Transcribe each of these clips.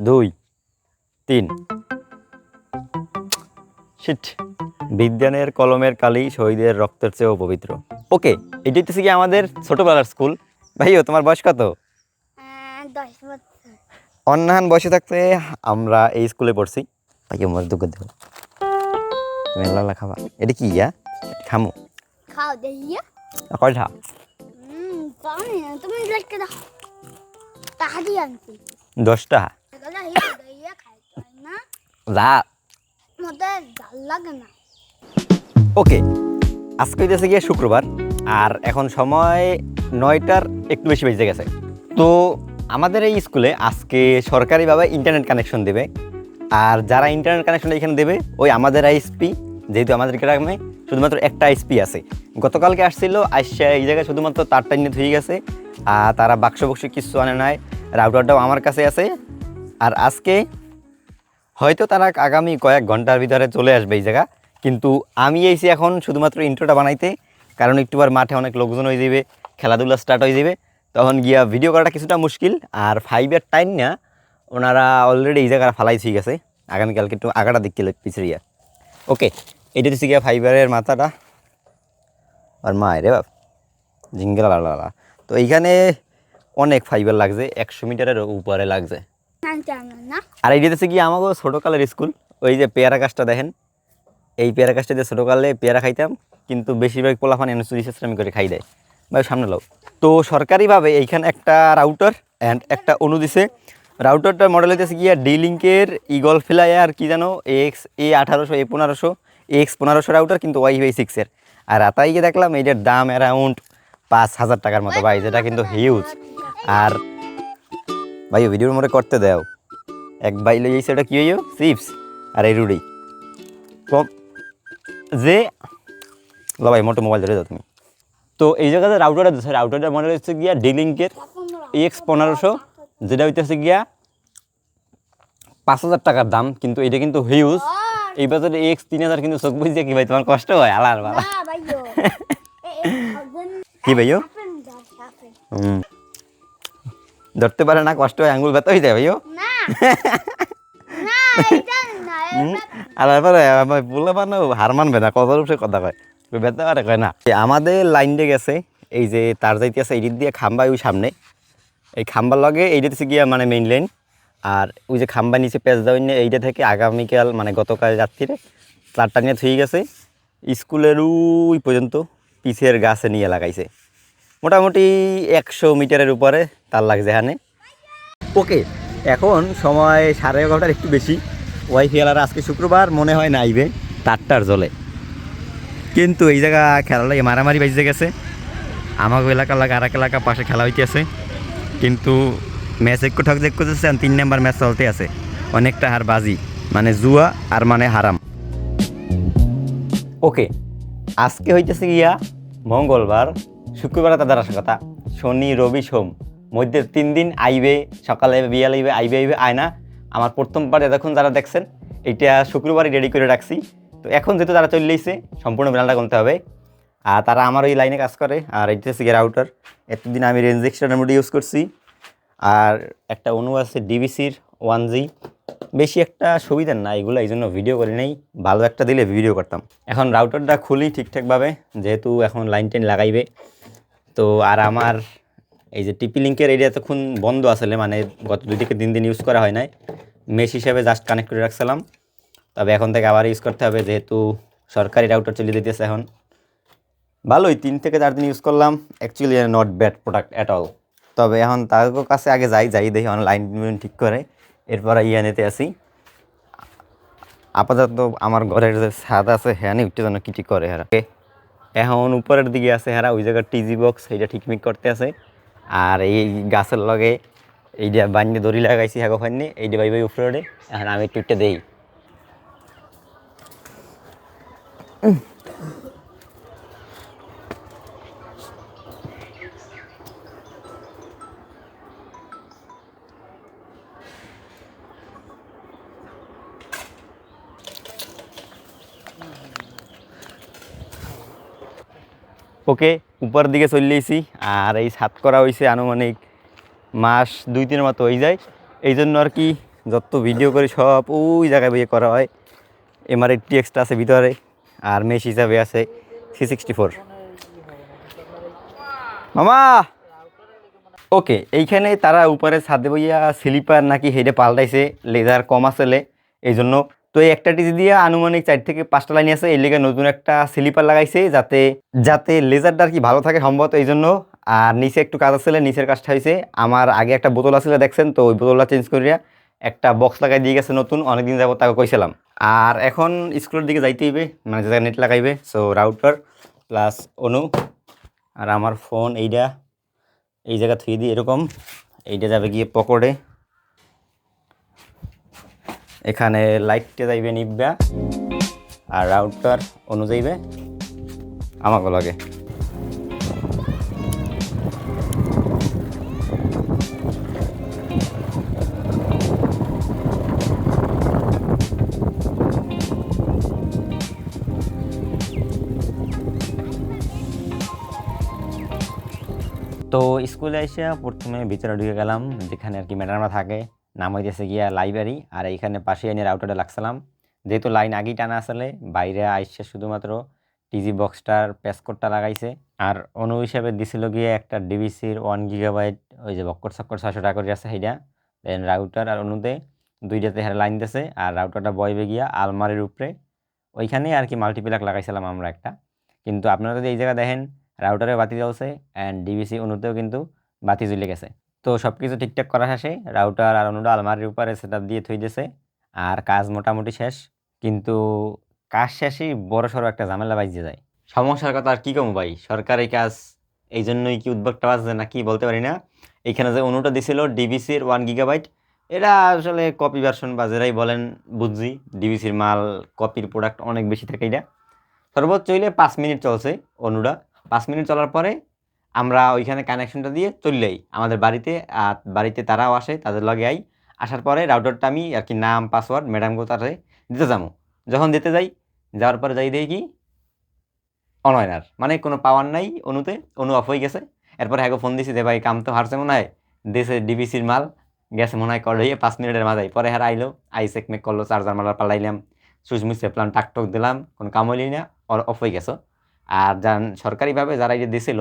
দুই তিন। শিট বিজ্ঞানের কলমের কালি শহীদের রক্তের চেয়েও পবিত্র। ওকে এটি হচ্ছে কি আমাদের ছোটবেলার স্কুল। ভাইও তোমার বয়স কত? আহ, দশ অন্যান্য বয়সে থাকতে আমরা এই স্কুলে পড়ছি। ভাইও আমার দুঃখ দেবো। তুমি লালা খাবা। এটা কি ইয়া? খামু। খাও দেখিয়া কয়টা দশটা। এগুলো হিয়া দেখিয়া খাইতে হয় না যা মতে জাল লাগে না ওকে আজকে হইতেছে গিয়ে শুক্রবার আর এখন সময় নয়টার একটু বেশি বেজে গেছে। তো আমাদের এই স্কুলে আজকে সরকারিভাবে ইন্টারনেট কানেকশন দেবে আর যারা ইন্টারনেট কানেকশন এখানে দেবে ওই আমাদের আইএসপি যেহেতু আমাদের গ্রামে শুধুমাত্র একটা আইএসপি আছে। গতকালকে আসছিল আসছে এই জায়গায় শুধুমাত্র তারটা নিয়ে ধুয়ে গেছে আর তারা বাক্স বক্স কিছু আনে নাই রাউটারটাও আমার কাছে আছে আর আজকে হয়তো তারা আগামী কয়েক ঘণ্টার ভিতরে চলে আসবে এই জায়গা। কিন্তু আমি এসেছি এখন শুধুমাত্র ইন্ট্রোটা বানাইতে, কারণ একটু বার মাঠে অনেক লোকজন হয়ে যাবে, খেলাধুলা স্টার্ট হয়ে যাবে। তখন গিয়া ভিডিও করাটা কিছুটা মুশকিল, আর ফাইভের টাইম না, ওনারা অলরেডি এই জায়গায় ফালাই ঠিক গেছে। আগামীকালকে একটু আগাটা দিক পিছড়িয়া ওকে এটা হচ্ছে গিয়া ফাইবারের মাথাটা। আর মা রে বাপ। জিঙ্গেলা তো এইখানে অনেক ফাইবার লাগছে, একশো মিটারের উপরে লাগছে। আর এই যেতেছে কি আমাকে ছোটোকালের স্কুল, ওই যে পেয়ারা গাছটা দেখেন? এই পেয়ারা গাছটা যে ছোটোকালে পেয়ারা খাইতাম, কিন্তু বেশিরভাগ পোলাফান এনে চুরি সিস্টেম করে খাই দেয়। ভাই, সামনে লাও। তো সরকারিভাবে এইখানে একটা রাউটার অ্যান্ড একটা অনু দিছে। রাউটারটার মডেল হইতেছে গিয়া ডি লিঙ্কের ইগল ফ্লাইয়ার কি জানো? এক্স এ আঠারোশো এ পনেরোশো এক্স পনেরোশো রাউটার, কিন্তু ওয়াই ওয়াই সিক্সের আর রাতাই গিয়ে দেখলাম এইটার দাম অ্যারাউন্ড পাঁচ হাজার টাকার মতো, ভাই, যেটা কিন্তু হিউজ আর ভাই ভিডিওর মধ্যে করতে দাও। এক ভাই লই যাইছে ওটা কি হইও? চিপস আর এই রুডি কম যে ল ভাই মোটো মোবাইল ধরে যাও তুমি। তো এই জায়গাতে রাউটারটা দিচ্ছে রাউটারটা মনে হচ্ছে গিয়া ডিলিঙ্কের এক্স পনেরোশো যেটা হইতেছে গিয়া পাঁচ হাজার টাকার দাম কিন্তু এটা কিন্তু হিউজ এই বাজারে এক্স তিন হাজার কিন্তু চোখ বুঝছে কি ভাই তোমার কষ্ট হয়? আলার বালা খাবেন কি ভাইও হুম। ধরতে পারে না কষ্ট হয় আঙুল ব্যথা হয়ে যায় ভাইও। আর না এটা আলার পরে বলে মানে হার মানবে না কত রূপে কথা কয়। ব্যথা পারে কয় না। আমাদের লাইন দিয়ে গেছে এই যে তার যাইতে আছে এই দিয়ে খাম্বা ওই সামনে। এই খাম্বার লগে এইটা হচ্ছে গিয়া মানে মেইন লাইন আর ওই যে খাম্বা নিচে পেঁচ দেওয়া নিয়ে এইটা থেকে আগামীকাল মানে গতকাল রাত্রিরে তারটা নিয়ে থুয়ে গেছে। স্কুলের ওই পর্যন্ত পিছের গাছে নিয়ে লাগাইছে। মোটামুটি একশো মিটারের উপরে তার লাগছে এখানে ওকে এখন সময় সাড়ে এগারোটার একটু বেশি। ওয়াই খেলার আজকে শুক্রবার মনে হয় না আইবে। তারটার জলে। কিন্তু এই জায়গা খেলা লাগে মারামারি বাজতে গেছে। আমাকে এলাকা লাগে আর এক এলাকা পাশে খেলা হইতেছে। কিন্তু ম্যাচ একটু ঠক দেখ করতেছে তিন নাম্বার ম্যাচ চলতে আছে। অনেকটা হার বাজি মানে জুয়া আর মানে হারাম। ওকে আজকে হইতেছে গিয়া মঙ্গলবার শুক্রবার তাদের আসা কথা। শনি রবি সোম। মধ্যে তিন দিন আইবে, সকালে বিয়াল আইবে আইবে আইবে, আয় না। আমার প্রথমবার এতক্ষণ যারা দেখছেন এটা শুক্রবারই রেডি করে রাখছি। তো এখন যেহেতু তারা চলে এসে সম্পূর্ণ ব্যানারটা গুনতে হবে। আর তারা আমার ওই লাইনে কাজ করে, আর এটা হচ্ছে গিয়ে রাউটার এতদিন আমি রেঞ্জ এক্সট্রা মোডে ইউজ করছি। আর একটা অনু আছে ডিবিসির ওয়ান জি বেশি একটা সুবিধার না এগুলো, এই জন্য ভিডিও করি নেই। ভালো একটা দিলে ভিডিও করতাম। এখন রাউটারটা খুলি ঠিকঠাকভাবে, যেহেতু এখন লাইন টেন লাগাইবে। তো আর আমার এই যে টিপি লিঙ্কের এরিয়া তো তখন বন্ধ আসলে মানে গত দুই থেকে তিন দিন ইউজ করা হয় নাই। মেশ হিসেবে জাস্ট কানেক্ট করে রাখছিলাম। তবে এখন থেকে আবার ইউজ করতে হবে, যেহেতু সরকারি রাউটার চলে দিতেছে এখন। ভালোই, তিন থেকে চার দিন ইউজ করলাম। Actually not bad product at all তবে এখন তার কাছে আগে যাই যাই দেখি লাইন ঠিক করে। এরপর ইয়া নিতে আসি। আপাতত আমার ঘরের যে ছাদ আছে হ্যাঁ নি উঠতে যেন কি ঠিক করে হেরা। এখন উপরের দিকে আছে হ্যাঁ ওই জায়গার টিজি বক্স এইটা ঠিকমিক করতে আছে। আর এই গাছের লগে এইটা বান্যে দড়ি লাগাইছি হ্যাগো ফান্নি এইটা বাই বাই উপরে এখন আমি একটু দেই। ওকে উপর দিকে চলে এসি আর এই ছাদ করা হয়েছে আনুমানিক মাস দুই তিনের মতো হয়ে যায়। এই জন্য আর কি যত ভিডিও করি সব ওই জায়গায় বইয়ে করা হয়। এমআরআই টিএক্সটা আছে ভিতরে, আর মেশ হিসাবে আছে সি সিক্সটি ফোর মামা! ওকে, এইখানে তারা উপরে ছাদে বইয়া স্লিপার নাকি হেডে পাল্টাইছে লেজার কম আসলে এই জন্য তো এই একটা টিজি দিয়ে আনুমানিক চার থেকে পাঁচটা লাইন আছে। এই লেগে নতুন একটা স্লিপার লাগাইছে যাতে যাতে লেজারটা আর কি ভালো থাকে সম্ভবত এই জন্য আর নিচে একটু কাজ আসলে নিচের কাজটা হয়েছে আমার আগে একটা বোতল আসলে দেখছেন? তো ওই বোতলটা চেঞ্জ করিয়া একটা বক্স লাগাই দিয়ে গেছে নতুন। অনেকদিন যাব তাকে কইছিলাম। আর এখন স্কুলের দিকে যাইতে হইবে মানে জায়গায় নেট লাগাইবে। সো রাউটার প্লাস অনু আর আমার ফোন এইটা এই জায়গা থুয়ে দিই এরকম এইটা যাবে গিয়ে পকেটে এখানে লাইটটা যাইবে নিব্বা আর রাউটার অনু যাইবে আমাকে লাগে। তো স্কুলে এসে প্রথমে ভিতরে ঢুকে গেলাম, যেখানে আর কি ম্যাডামরা থাকে। নাম হইতেছে গিয়া লাইব্রেরি আর এইখানে পাশে এনে রাউটারটা লাগছিলাম। যেহেতু লাইন আগেই টানা আসলে, বাইরে আইসে শুধুমাত্র টিজি বক্সটার প্যাসকোডটা লাগাইছে। আর অনু হিসাবে দিছিল গিয়ে একটা ডিবিসির ওয়ান গিগাবাইট ওই যে বক্কর চক্কর ছশো টাকা করে আছে সেইটা। দেন রাউটার আর অনুতে দুইটাতে হ্যাঁ লাইন দিছে, আর রাউটারটা বইবে গিয়া আলমারির উপরে। ওইখানে আর কি মাল্টিপ্লাক লাগাইছিলাম আমরা একটা। কিন্তু আপনারা যদি এই জায়গা দেখেন রাউটারে বাতি জ্বলছে অ্যান্ড ডিবিসি অনুতেও কিন্তু বাতি জ্বলে গেছে। তো সব কিছু ঠিকঠাক করা শেষে রাউটার আর অনুটা আলমারির উপরে সেট দিয়ে থই দিয়েছে আর কাজ মোটামুটি শেষ, কিন্তু কাজ শেষেই বড় সড়ো একটা ঝামেলা বাজিয়ে যায়। সমস্যার কথা আর কী কম ভাই? সরকারি কাজ এই জন্যই কি উদ্যোগটা বাজছে না কি বলতে পারি না। এখানে যে অনুটা দিছিল ডিবিসির ওয়ান গিগাবাইট এটা আসলে কপি ভার্সন বা যেটাই বলেন বুঝছি, ডিবিসির মাল কপির প্রোডাক্ট অনেক বেশি থাকে এটা। সর্বোচ্চ হইলে পাঁচ মিনিট চলছে অনুটা পাঁচ মিনিট চলার পরে আমরা ওইখানে কানেকশনটা দিয়ে চললেই। আমাদের বাড়িতে বাড়িতে তারাও আসে, তাদের লগে আই। আসার পরে রাউটারটা আমি আর কি নাম পাসওয়ার্ড ম্যাডামকে তারে দিতে যাব। যখন দিতে যাই, যাওয়ার পরে যাই দেখি কি অনলাইনার মানে কোনো পাওয়ার নাই অনুতে অনু অফ হয়ে গেছে। এরপর হ্যাঁ ফোন দিছি যে, ভাই, কাম তো হারছে মনে হয়। দেশে ডিবিসির মাল, গেছে মনে হয় করে পাঁচ মিনিটের মাথায়। পরে হ্যাঁ আইলো, আই চেকমেক করল চার্জার মালার পালাইলাম। সুইচ মুইচ প্লান টাকটক দিলাম, কোনো কাম হইলি না অফ হয়ে গেছে। আর যান, সরকারিভাবে যারা এই যে দিছিল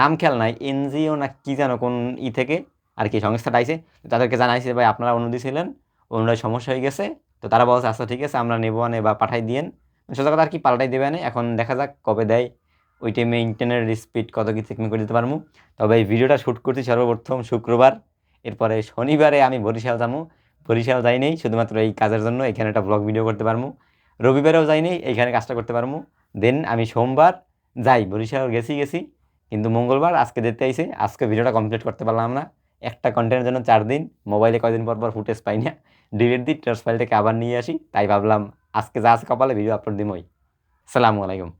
নাম খেয়াল নাই, এনজিও না কি যেন কোন ই থেকে আর কি সংস্থাটা আইছে। তাদেরকে জানাইছে ভাই, আপনারা অনুদি ছিলেন, অনুদায় সমস্যা হয়ে গেছে। তো তারা বলছে আচ্ছা ঠিক আছে, আমরা নেব আনে বা পাঠাই দিয়েন। সোজা কথা আর কি, পাল্টাই দেবে আনে এখন দেখা যাক কবে দেয়। ওই টাইমে ইন্টারনেটের স্পিড কত কি চেকিং করে দিতে পারব। তবে এই ভিডিওটা শ্যুট করছি সর্বপ্রথম শুক্রবার। এরপরে শনিবারে আমি বরিশাল যাব। বরিশাল যাই নেই, শুধুমাত্র এই কাজের জন্য এখানে একটা ব্লগ ভিডিও করতে পারব। রবিবারেও যাই নেই, এইখানে কাজটা করতে পারব। দেন আমি সোমবার যাই, বরিশাল গেছি গেছি। কিন্তু মঙ্গলবার আজকে যেতে আইসে আজকে ভিডিওটা কমপ্লিট করতে পারলাম না। একটা কন্টেন্টের জন্য চার দিন মোবাইলে কয়দিন পর পর ফুটেজ পাই না। ডিলিট দিই ট্রান্স ফাইলটাকে আবার নিয়ে আসি, তাই ভাবলাম আজকে যা আছে কপালে ভিডিও আপলোড দিমই। সালামু আলাইকুম।